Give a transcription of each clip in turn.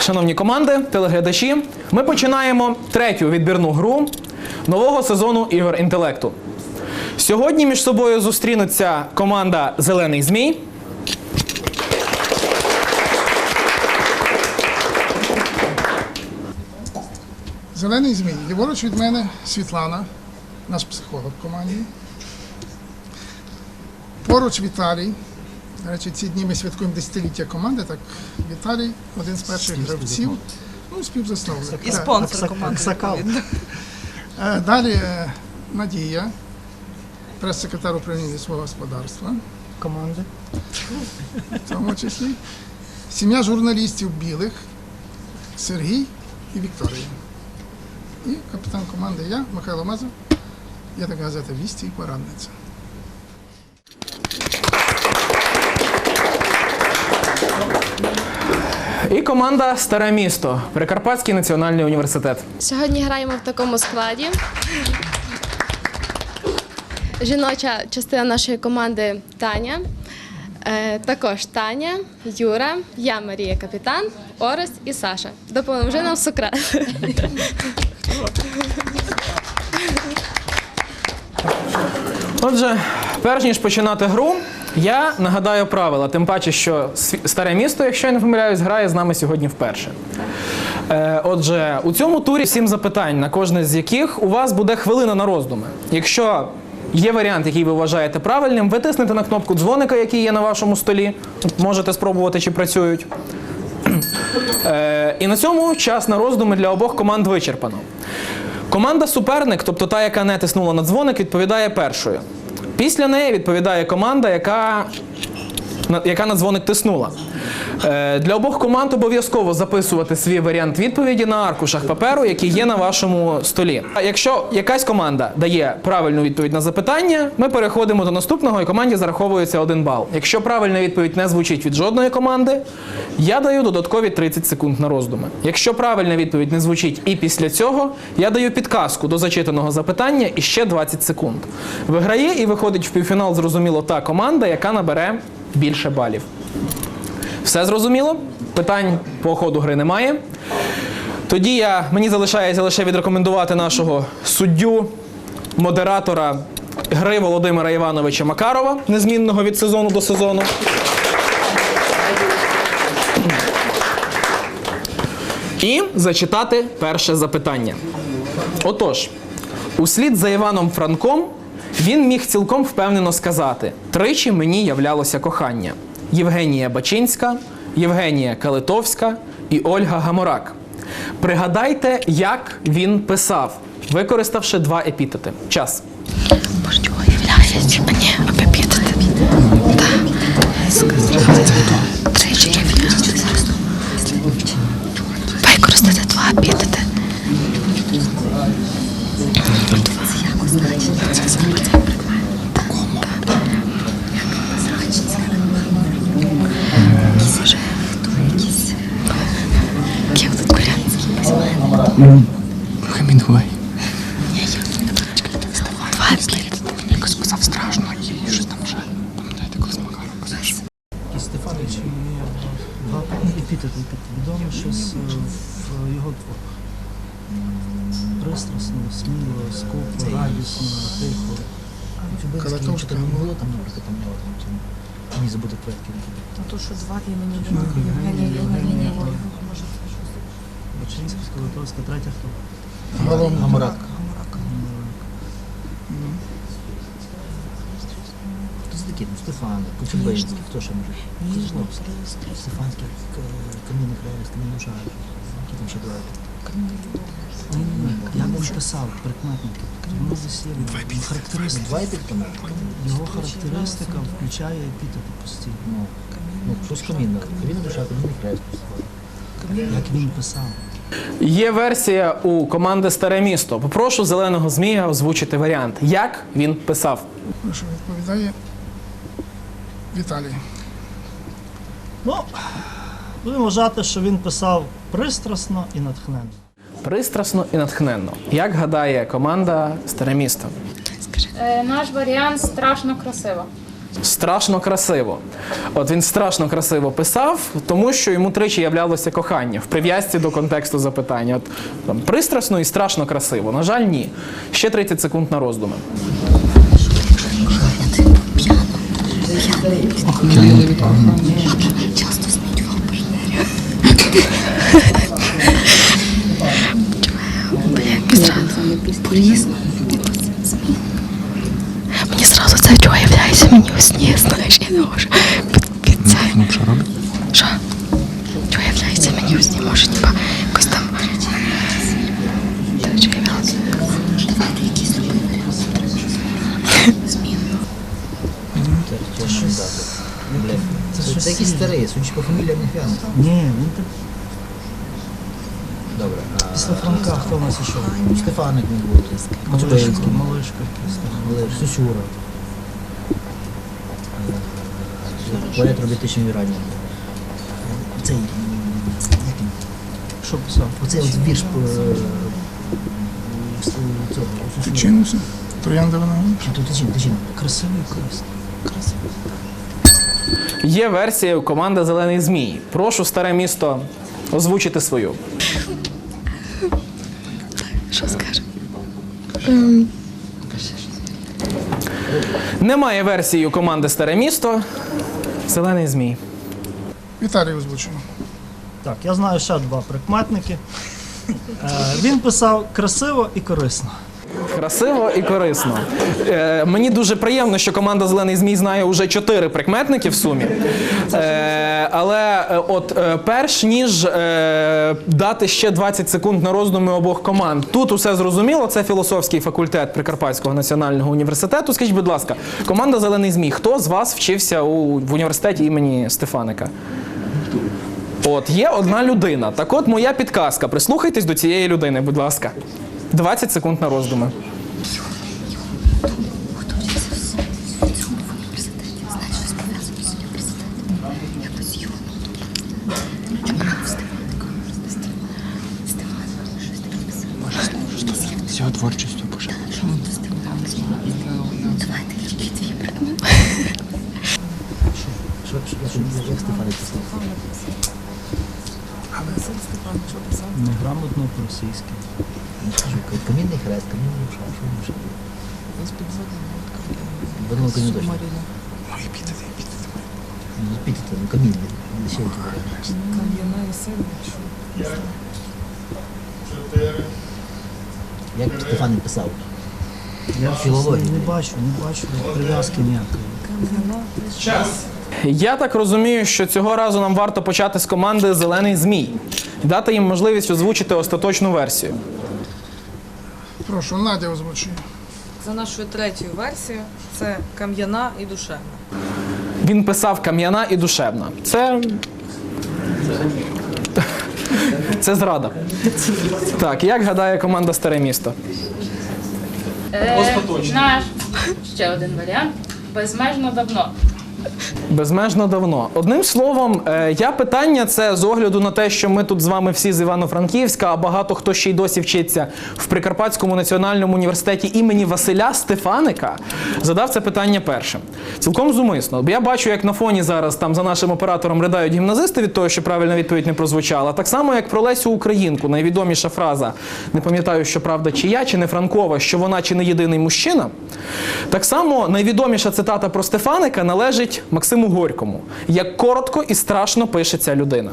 шановні команди, телеглядачі. Ми починаємо третю відбірну гру нового сезону ігор інтелекту. Сьогодні між собою зустрінуться команда Зелений Змій Зелений змій. Ліворуч від мене Світлана, наш психолог в команді. Поруч Віталій. До речі, ці дні ми святкуємо десятиліття команди. Так, Віталій один з перших гравців, ну, співзасновник. І спонсор команди. Е, Далі е, Надія, прес-секретар управління свого господарства, команди. в тому числі. Сім'я журналістів білих Сергій і Вікторія. І капітан команди я, Михайло Мазур. Я така газета Вісті і порадниця. І команда Старе місто Прикарпатський національний університет. Сьогодні граємо в такому складі. Жіноча частина нашої команди Таня. Е, також Таня, Юра, я Марія Капітан, Орест і Саша. Допоможи нам Сократ. Отже, перш ніж починати гру, я нагадаю правила. Тим паче, що старе місто, якщо я не помиляюсь, грає з нами сьогодні вперше. Е, отже, у цьому турі сім запитань, на кожне з яких у вас буде хвилина на роздуми. Якщо є варіант, який ви вважаєте правильним, ви тиснете на кнопку дзвоника, який є на вашому столі. Можете спробувати, чи працюють. Е, і на цьому час на роздуми для обох команд вичерпано. Команда суперник, тобто та, яка не тиснула на дзвоник, відповідає першою. Після неї відповідає команда, яка яка на дзвоник тиснула. Е, Для обох команд обов'язково записувати свій варіант відповіді на аркушах паперу, які є на вашому столі. А якщо якась команда дає правильну відповідь на запитання, ми переходимо до наступного і команді зараховується один бал. Якщо правильна відповідь не звучить від жодної команди, я даю додаткові 30 секунд на роздуми. Якщо правильна відповідь не звучить і після цього, я даю підказку до зачитаного запитання і ще 20 секунд. Виграє і виходить в півфінал, зрозуміло, та команда, яка набере більше балів. Все зрозуміло? Питань по ходу гри немає. Тоді я, мені залишається лише відрекомендувати нашого суддю, модератора гри Володимира Івановича Макарова, незмінного від сезону до сезону. І зачитати перше запитання. Отож, услід за Іваном Франком він міг цілком впевнено сказати: тричі мені являлося кохання: Євгенія Бачинська, Євгенія Калитовська і Ольга Гаморак. Пригадайте, як він писав, використавши два епітети. Час. Боже, являється мені обіпітати? Тричі Хемінгуей. Два епітети. Якось писав страшно і щось там вже. Пам'ятаєте, коли з Макаром казав? І Стефанович багато епітетів відомо щось е, в його творах. Пристрасно, сміло, скупо, радісно, тихо. Калатовська. не було там, наприклад, там нього там цьому. Мені забути предків. Ну, то, що два імені Євгенія Євгенія. Може, щось Бачинська, третя хто? Гамарак. Це такі? Ну, Стефан, Коцюбинський, хто ще може? Ніжно, Козловський. Стефанський, К- Кам'яний Хрест, Кам'яний Жар. Які там ще ні, ні. Я б писав прикметники. Характеристики. Два епітети? Його характеристика включає епітети постійно. Ну, ну, щось камінне. Камінна душа, камінний хрест. Як він писав. Є версія у команди Старе місто. Попрошу зеленого змія озвучити варіант, як він писав. Прошу, відповідає Віталій. Ну, будемо вважати, що він писав пристрасно і натхненно. Пристрасно і натхненно. Як гадає команда Старе місто? Е, Наш варіант страшно красиво. Страшно красиво. От він страшно красиво писав, тому що йому тричі являлося кохання в прив'язці до контексту запитання. От, там, пристрасно і страшно красиво. На жаль, ні. Ще 30 секунд на роздуми. Мені зразу це мені у сні, знаєш, я не можу під, під це. Ну, що робить? Що? Чого являється мені у сні? Може, типа, якось там... Та, Чого? Це якийсь старий, судячи по фамілія не фіан. Ні, він так. Добре. Після Франка хто у нас ішов? Стефаник не був. Малишка. Малиш, Сусюра. Поет робітичний ранній. Цей. як він? Що писав? Оцей от вірш по е. Чинуся. Троянда вона. Тут тичин, тичин. Красивий користь. Красивий. Є версія у команди Зелений Змій. Прошу старе місто озвучити свою. Що скаже? Немає версії у команди Старе місто. Зелений Змій. Віталій озвучено. Так, я знаю ще два прикметники. Е, він писав красиво і корисно. Красиво і корисно. Е, мені дуже приємно, що команда Зелений Змій знає уже чотири прикметники в сумі. Е, але е, от е, перш ніж е, дати ще 20 секунд на роздуми обох команд, тут усе зрозуміло. Це філософський факультет Прикарпатського національного університету. Скажіть, будь ласка, команда Зелений Змій, хто з вас вчився у, в університеті імені Стефаника? От є одна людина. Так от моя підказка. Прислухайтесь до цієї людини, будь ласка. 20 секунд на роздуми. З його творчістю боже. Що, що, що, як Стефаник писав? Неграмотно по-російськи. Ну, скажу, камінний хрест, камінний душа, що він ще був? Воно не точно. Ну, епітети, епітети. Ну, запітати, ну камінний. Ще які варіанти. Як Стефаник писав? Я Філологію. не бачу, не бачу прив'язки ніякої. Я так розумію, що цього разу нам варто почати з команди Зелений Змій і дати їм можливість озвучити остаточну версію. Прошу, Надя озвучує. За нашою третьою версією це кам'яна і душевна. Він писав кам'яна і душевна. Це. Це зрада. Так, як гадає команда Старе місто? Наш ще один варіант. Безмежно давно. Безмежно давно. Одним словом, е, я питання це з огляду на те, що ми тут з вами всі з Івано-Франківська, а багато хто ще й досі вчиться в Прикарпатському національному університеті імені Василя Стефаника, задав це питання першим. Цілком зумисно. Бо я бачу, як на фоні зараз там за нашим оператором ридають гімназисти від того, що правильна відповідь не прозвучала. Так само, як про Лесю Українку, найвідоміша фраза, не пам'ятаю, що правда, чи я, чи не Франкова, що вона чи не єдиний мужчина. Так само найвідоміша цитата про Стефаника належить Максиму Горькому. Як коротко і страшно пише ця людина.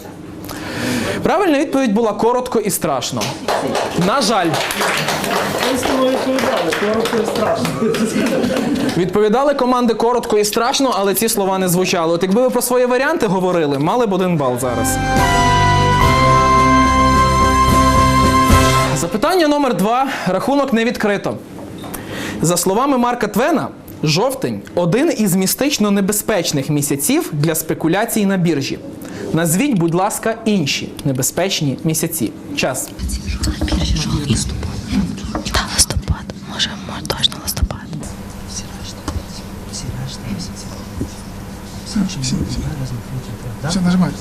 Правильна відповідь була коротко і страшно. На жаль. Відповідали команди коротко і страшно, але ці слова не звучали. От якби ви про свої варіанти говорили, мали б один бал зараз. Запитання номер два. Рахунок не відкрито. За словами Марка Твена, жовтень один із містично небезпечних місяців для спекуляцій на біржі. Назвіть, будь ласка, інші небезпечні місяці. Час. Та листопад. Може, точно листопад. Все, нажимайте.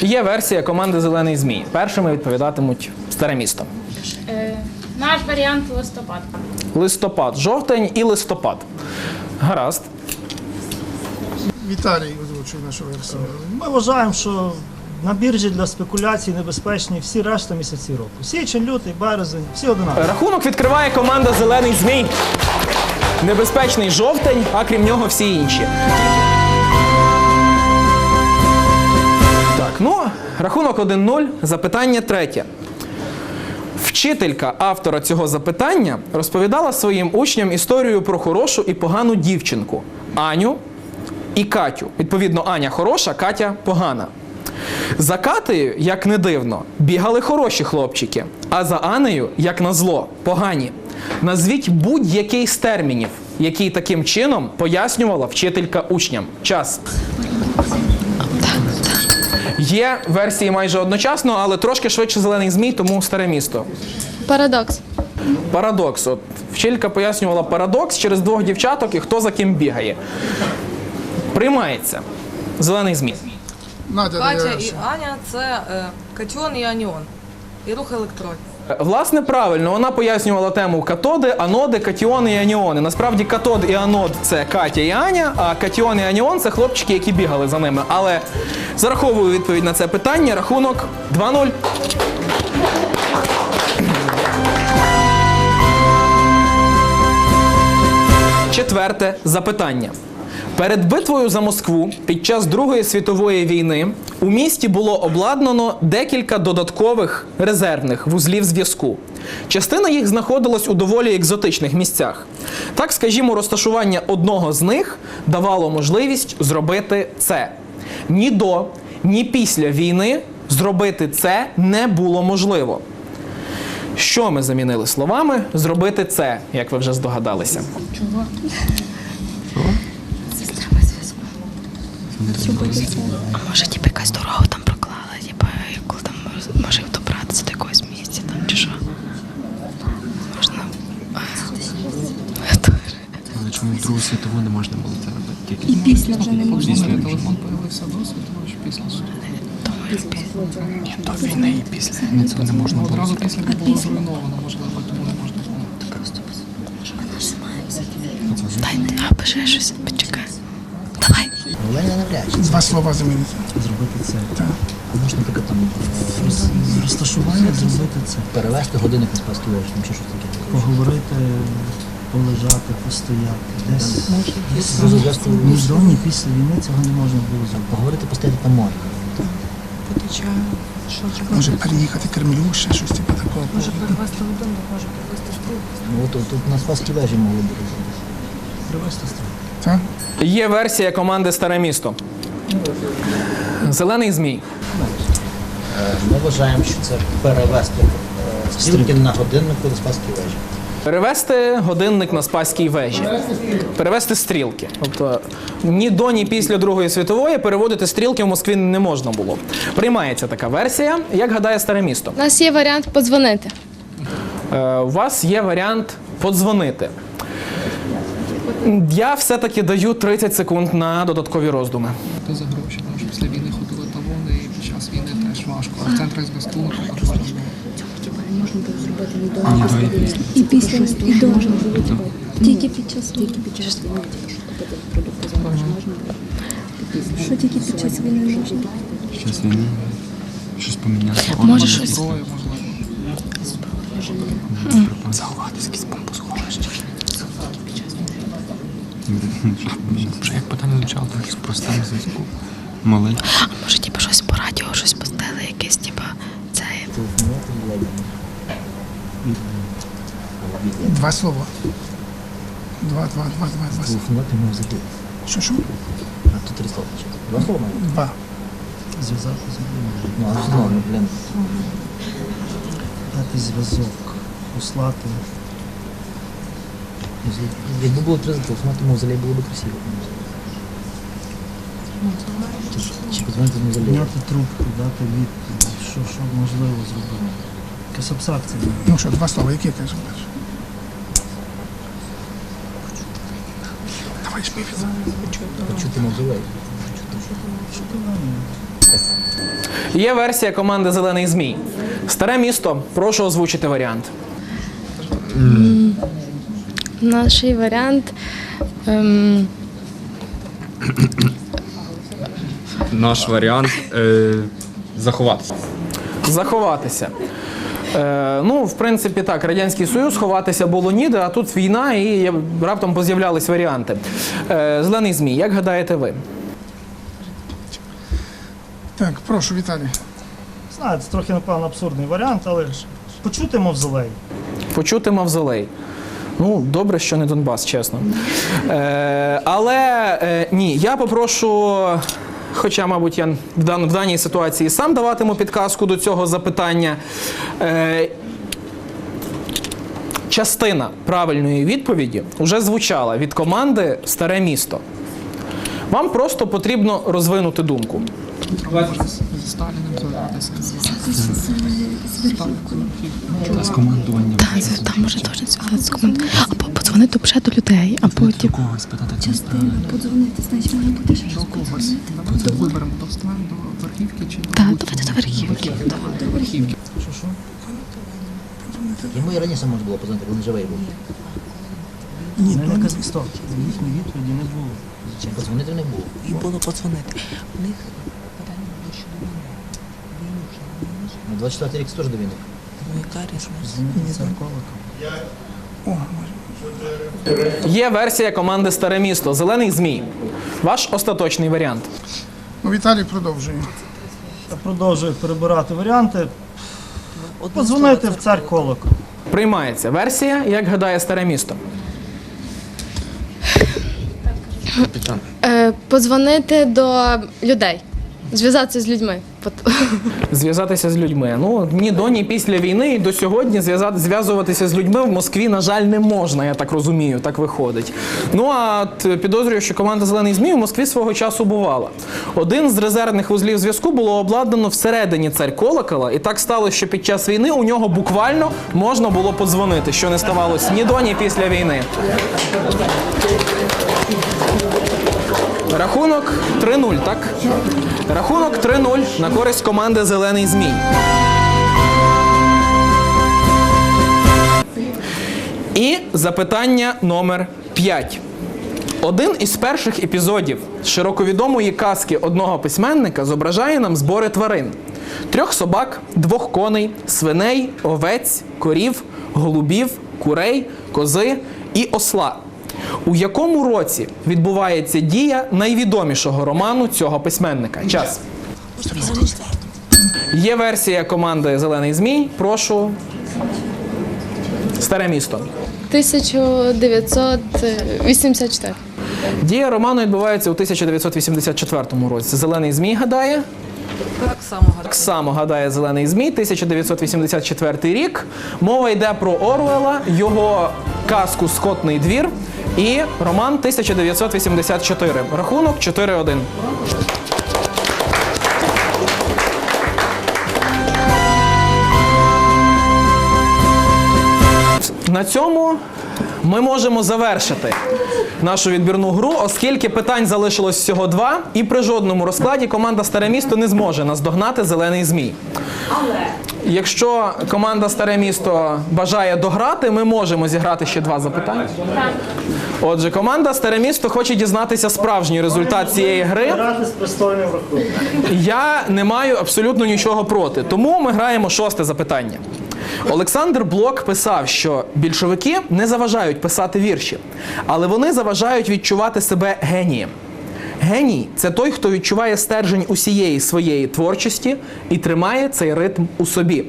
Є версія команди Зелений Змій. Першими відповідатимуть старе місто. Е, наш варіант листопад. Листопад, жовтень і листопад. Гаразд. Віталій озвучив нашу версію. Ми вважаємо, що на біржі для спекуляцій небезпечні всі решта місяці року. Січень, лютий, березень, всі одинакові. Рахунок відкриває команда Зелений Змій. Небезпечний жовтень, а крім нього всі інші. Так, ну, рахунок 1-0. Запитання третє. Вчителька автора цього запитання розповідала своїм учням історію про хорошу і погану дівчинку Аню і Катю. Відповідно, Аня хороша, Катя погана. За Катею, як не дивно, бігали хороші хлопчики, а за Анею, як назло, погані. Назвіть будь-який з термінів, який таким чином пояснювала вчителька учням. Час. Є версії майже одночасно, але трошки швидше зелений змій, тому старе місто. Парадокс. Парадокс. От вчителька пояснювала парадокс через двох дівчаток і хто за ким бігає. Приймається. Зелений змій. Надя Катя і. Аня це е, катіон і аніон. І рух електрон. Власне, правильно, вона пояснювала тему катоди, аноди, катіони і аніони. Насправді катод і анод це Катя і Аня, а катіон і аніон це хлопчики, які бігали за ними. Але зараховую відповідь на це питання. Рахунок 2-0. Четверте запитання. Перед битвою за Москву під час Другої світової війни у місті було обладнано декілька додаткових резервних вузлів зв'язку. Частина їх знаходилась у доволі екзотичних місцях. Так, скажімо, розташування одного з них давало можливість зробити це. Ні до, ні після війни зробити це не було можливо. Що ми замінили словами? Зробити це, як ви вже здогадалися. А може, типу, якась дорога там проклала, типу, коли там може добратися до якогось місця там чи що. Можна. Але чому в Другу світову не можна було це робити? Тільки І після вже не можна. після Телефон появився до світового чи після Думаю. Ні, до війни і після війни це не можна було. Одразу зробити. після було зруйновано, можливо, тому не можна було. Дайте, а пиши щось, почекай. Давай. Навряд чи Два слова замінити. Зробити це. Так. А можна, наприклад, там Роз- Розташування зробити це. перевести годинник на вежі, чи щось таке. Поговорити, полежати, постояти. Десь зв'язку між до і після війни цього не можна було зробити. поговорити, постояти там можна. Може переїхати Кремлю, ще щось типу такого. Може перевести годинник, може перевести стрілку. Ну, от тут на спаській вежі могли бути. Привезти стрілку. Є версія команди Старе місто. Зелений змій. Ми вважаємо, що це перевести е, стрілки на годиннику до спаській вежі. Перевести годинник на Спаській вежі. Перевести стрілки. Тобто ні до, ні після Другої світової переводити стрілки в Москві не можна було. Приймається така версія. Як гадає старе місто? У нас є варіант подзвонити. Е, у вас є варіант подзвонити. Я все-таки даю 30 секунд на додаткові роздуми. Це за гроші, тому що після війни ходили талони і під час війни теж важко. А в центрах зв'язку важко. Ні, до і після. І після, і до. Тільки під час війни. Тільки під час війни. Що тільки під час війни можна? Під час війни щось поміняти. Може, щось- Зброю, можливо. Заховатись якісь бомбосховища. Вже як питання звучало, то якийсь простим зв'язку. Малий. А може, типу, щось по радіо, щось постели, якесь, типу, це. Телефонувати з ледями. Два слова. Два, два, два, два, два. слова. Телефонувати ми взагалі. Що, що? А тут три слова. Два слова має. Два. Зв'язати з людьми. Ну, а знову, ну, блін. Дати зв'язок, послати. Якби було три зателефонувати мавзолей, було б красиво. Чи- подзвонити в мавзолей? Підняти трубку, дати відповідь, що, що можливо зробити. Якась абстракція. Ну що, два слова, які ти зробиш? Давай ж Почути мавзолей. Є версія команди Зелений Змій. Старе місто. Прошу озвучити варіант. Наш варіант. Ем, Наш варіант е, заховатися. Заховатися. Е, ну, в принципі, так, Радянський Союз ховатися було ніде, а тут війна і раптом поз'являлись варіанти. Е, Зелений Змій, як гадаєте ви? Так, прошу, Віталій. Знаєте, це трохи, напевно, абсурдний варіант, але ж почути мавзолей. Почути мавзолей. Ну, добре, що не Донбас, чесно. Е, але е, ні, я попрошу, хоча, мабуть, я в, дан, в даній ситуації сам даватиму підказку до цього запитання. Е, частина правильної відповіді вже звучала від команди Старе місто. Вам просто потрібно розвинути думку. З Сталіним зв'язатися. З командування. Так, може теж зв'язати з команд. Або подзвонити вже до людей, або. Когось питати. Подзвонити, значить, має бути ще До когось. Давайте виберемо до Сталін, до Верхівки чи до Так, давайте до верхівки. До Верхівки. Що що? Йому і раніше можна було познати, коли живий був. Ні, не наказ... Стоп. Їхньої відповіді не було. Чим подзвонити не було. І було подзвонити. У них На 24 рік це теж до війни. ну яка різниця? Є версія команди Старе місто Зелений Змій. Ваш остаточний варіант. Ну, Віталій продовжує. Я продовжую перебирати варіанти. Одне Подзвонити в цар колокол. Приймається версія, як гадає старе місто. Е, подзвонити до людей, зв'язатися з людьми. Зв'язатися з людьми. Ну ні до, ні після війни і до сьогодні зв'язуватися з людьми в Москві, на жаль, не можна. Я так розумію, так виходить. Ну а підозрюю, що команда Зелений Змій у Москві свого часу бувала. Один з резервних вузлів зв'язку було обладнано всередині царь колокола, і так сталося, що під час війни у нього буквально можна було подзвонити, що не ставалося ні до, ні після війни. Рахунок 3-0, так? Рахунок 3-0 на користь команди Зелений Змій. І запитання номер 5. Один із перших епізодів широковідомої казки одного письменника зображає нам збори тварин: трьох собак, двох коней, свиней, овець, корів, голубів, курей, кози і осла. У якому році відбувається дія найвідомішого роману цього письменника? Час. Є версія команди Зелений Змій. Прошу. Старе місто. 1984. Дія роману відбувається у 1984 році. Зелений Змій гадає. Так само Так само гадає Зелений Змій, 1984 рік. Мова йде про Оруела, його казку Скотний двір і роман 1984. Рахунок 4-1. На цьому ми можемо завершити нашу відбірну гру, оскільки питань залишилось всього два, і при жодному розкладі команда Старе місто не зможе наздогнати зелений змій. Але Якщо команда Старе місто бажає дограти, ми можемо зіграти ще два запитання. Отже, команда Старе місто хоче дізнатися справжній результат цієї гри. Я не маю абсолютно нічого проти. Тому ми граємо шосте запитання. Олександр Блок писав, що більшовики не заважають писати вірші, але вони заважають відчувати себе генієм. Геній це той, хто відчуває стержень усієї своєї творчості і тримає цей ритм у собі.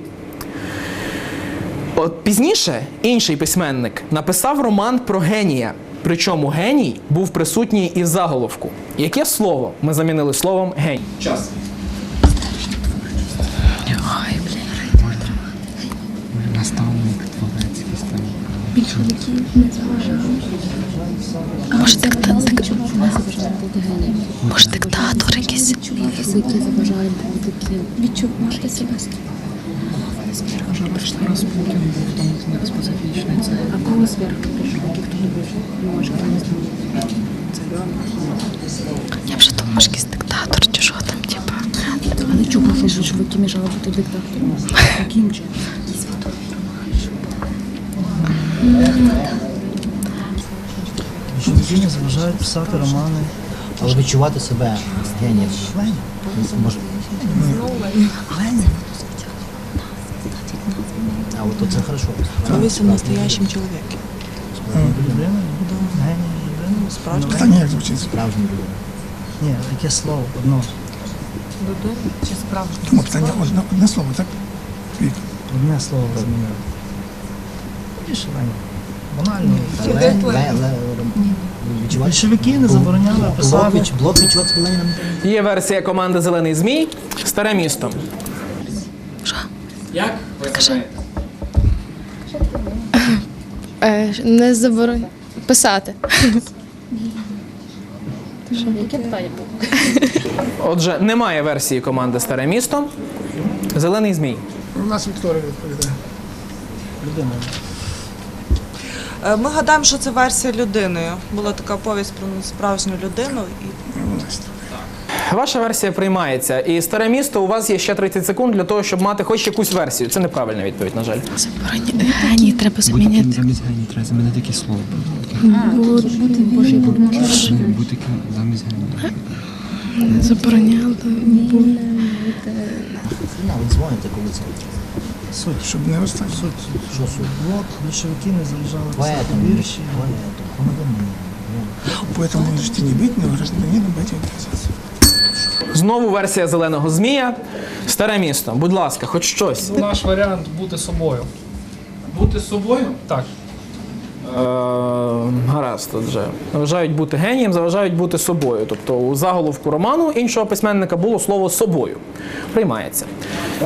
От пізніше інший письменник написав роман про генія. Причому геній був присутній і в заголовку. Яке слово ми замінили словом геній? Час. Може диктатор? Може диктатор якийсь? Распутін був там не специфічний. Це Я вже думаю, може якийсь диктатор чи що там, типа. Але чого ж більшовики міжали бути диктатором? Яким чином? Більшовики не заважають писати романи. Але відчувати себе генієм. Може. А от це хорошо. Дивися настоящим чоловіком. Людина? Геній людина? Справжній. Питання як звучить? Людина. Ні, таке слово одно. Людина чи справжня? Тому питання одне, слово, так? Одне слово змінили. Більше Банально. Більшовики не забороняли Блок, писати. блок відчувати Леніном. Є версія команди Зелений Змій Старе місто. Як? Ви Е, не заборонь писати. Отже, немає версії команди Старе місто. Зелений Змій. У нас Вікторія відповідає. Людина. Е, Ми гадаємо, що це версія людиною. Була така повість про справжню людину. І Ваша версія приймається. І старе місто у вас є ще 30 секунд для того, щоб мати хоч якусь версію. Це неправильна відповідь, на жаль. Забороні... Геній треба Будь заміняти. замість гені, треба замінити таке слово. Бути Божий будь Бути замість гені. Забороняли. Ви дзвоните, коли це. Суть. Щоб не останнє. Суть. Що суть? Блок, більшовики не заважали писати Поэтому, вірші. поэтому, громадянин. Поэтому можете не быть, но гражданином быть обязан. Знову версія зеленого змія. Старе місто. Будь ласка, хоч щось. Наш варіант бути собою. Бути собою? Так. Е, гаразд, отже. Заважають бути генієм, заважають бути собою. Тобто у заголовку роману іншого письменника було слово собою. Приймається.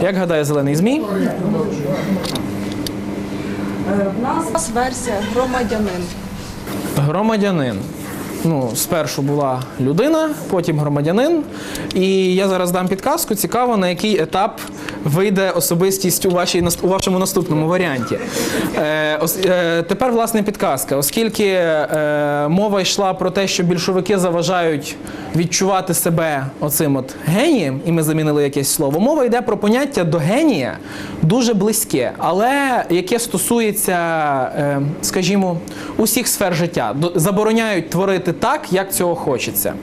Як гадає зелений змій? в нас версія громадянин. Громадянин. Ну, спершу була людина, потім громадянин. І я зараз дам підказку. Цікаво, на який етап вийде особистість у, вашій, у вашому наступному варіанті. Е, е, тепер, власне, підказка. Оскільки е, мова йшла про те, що більшовики заважають відчувати себе оцим от генієм, і ми замінили якесь слово, мова йде про поняття до генія дуже близьке, але яке стосується, е, скажімо, усіх сфер життя. Забороняють творити так, як цього хочеться.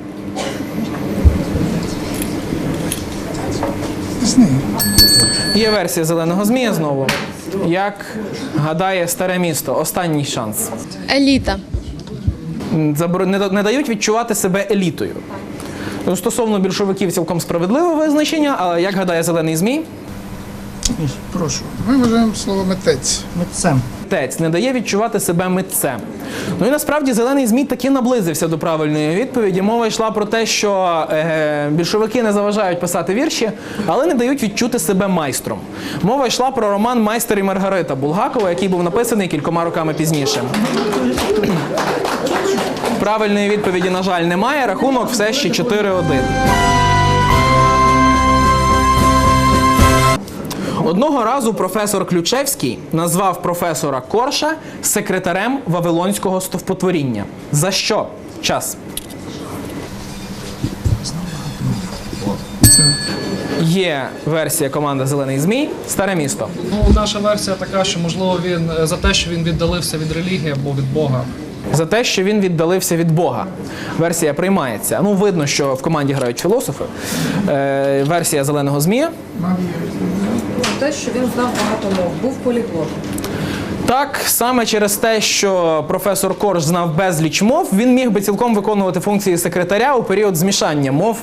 Є версія зеленого змія знову. Як гадає старе місто, останній шанс. Еліта. Не, дають відчувати себе елітою. Стосовно більшовиків цілком справедливе визначення, але як гадає зелений змій, Прошу. Ми вважаємо слово митець. Митцем. Митець не дає відчувати себе митцем. Ну і насправді зелений змій таки наблизився до правильної відповіді. Мова йшла про те, що е, більшовики не заважають писати вірші, але не дають відчути себе майстром. Мова йшла про роман Майстер і Маргарита Булгакова, який був написаний кількома роками пізніше. Правильної відповіді, на жаль, немає. Рахунок все ще 4-1. Одного разу професор Ключевський назвав професора Корша секретарем Вавилонського стовпотворіння. За що? Час. Є версія команди Зелений Змій, старе місто. Ну, наша версія така, що можливо він е, за те, що він віддалився від релігії або від Бога. За те, що він віддалився від Бога. Версія приймається. Ну, видно, що в команді грають філософи. Е, версія зеленого змія. Те, що він знав багато мов, був поліглотом. Так, саме через те, що професор Корж знав безліч мов, він міг би цілком виконувати функції секретаря у період змішання мов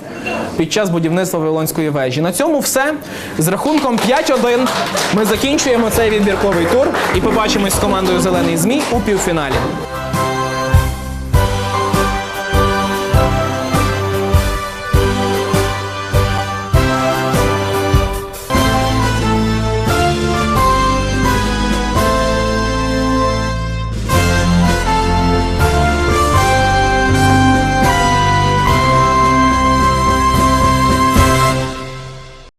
під час будівництва Вавилонської вежі. На цьому все. З рахунком 5-1 ми закінчуємо цей відбірковий тур і побачимось з командою Зелений Змій у півфіналі.